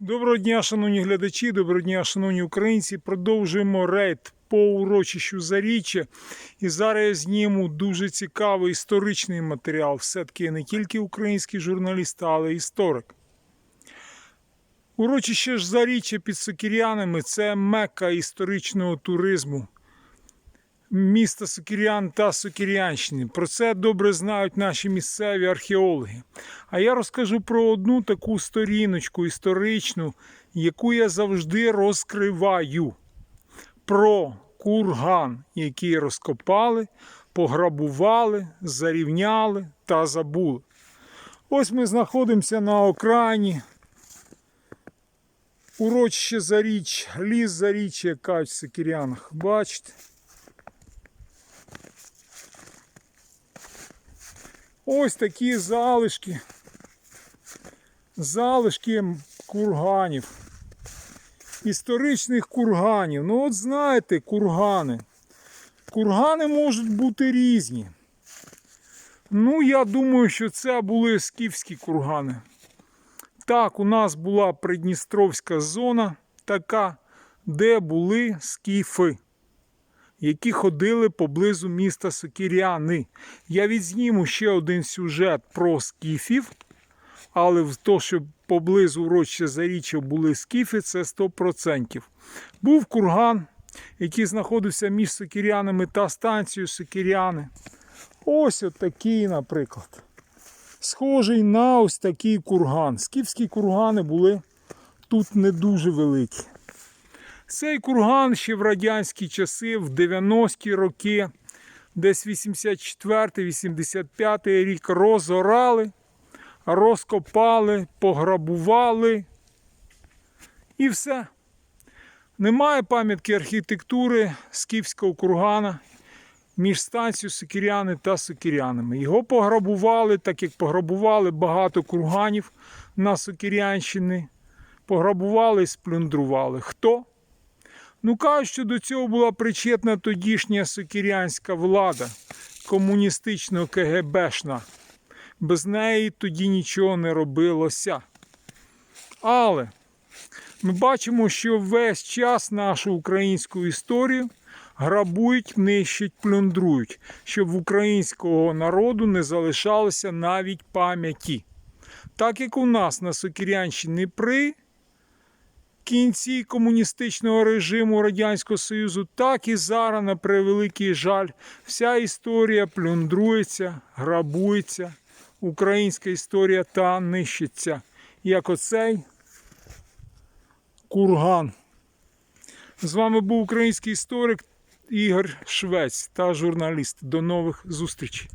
Доброго дня, шановні глядачі, доброго дня, шановні українці. Продовжуємо рейд по урочищу Заріччя. І зараз я зніму дуже цікавий історичний матеріал. Все-таки не тільки український журналіст, але й історик. Урочище ж Заріччя під Сокірянами це мека історичного туризму міста Сокірян та Сокірянщини. Про це добре знають наші місцеві археологи. А я розкажу про одну таку сторіночку історичну, яку я завжди розкриваю. Про курган, який розкопали, пограбували, зарівняли та забули. Ось ми знаходимося на окраїні. Урочище Заріч, ліс Заріччя, як кажуть в Сокірянах. Бачите? Ось такі залишки. Залишки курганів. Історичних курганів. Ну, от знаєте, кургани. Кургани можуть бути різні. Ну, я думаю, що це були скіфські кургани. Так, у нас була Придністровська зона, така, де були скіфи які ходили поблизу міста Сокіряни. Я відзніму ще один сюжет про скіфів, але в то, що поблизу урочища Заріччя були скіфи, це 100%. Був курган, який знаходився між Сокірянами та станцією Сокіряни. Ось отакий, наприклад. Схожий на ось такий курган. Скіфські кургани були тут не дуже великі. Цей курган ще в радянські часи, в 90-ті роки, десь 84-85 рік розорали, розкопали, пограбували і все. Немає пам'ятки архітектури скіфського кургана між станцією Сокіряни та Сокірянами. Його пограбували, так як пограбували багато курганів на Сокірянщині. Пограбували і сплюндрували. Хто? Ну кажуть, що до цього була причетна тодішня сокірянська влада, комуністично КГБшна. Без неї тоді нічого не робилося. Але ми бачимо, що весь час нашу українську історію грабують, нищать, плюндрують, щоб в українського народу не залишалося навіть пам'яті. Так як у нас на Сокірянщині при кінці комуністичного режиму Радянського Союзу, так і зараз, на превеликий жаль, вся історія плюндрується, грабується, українська історія та нищиться. Як оцей курган. З вами був український історик Ігор Швець та журналіст. До нових зустрічей.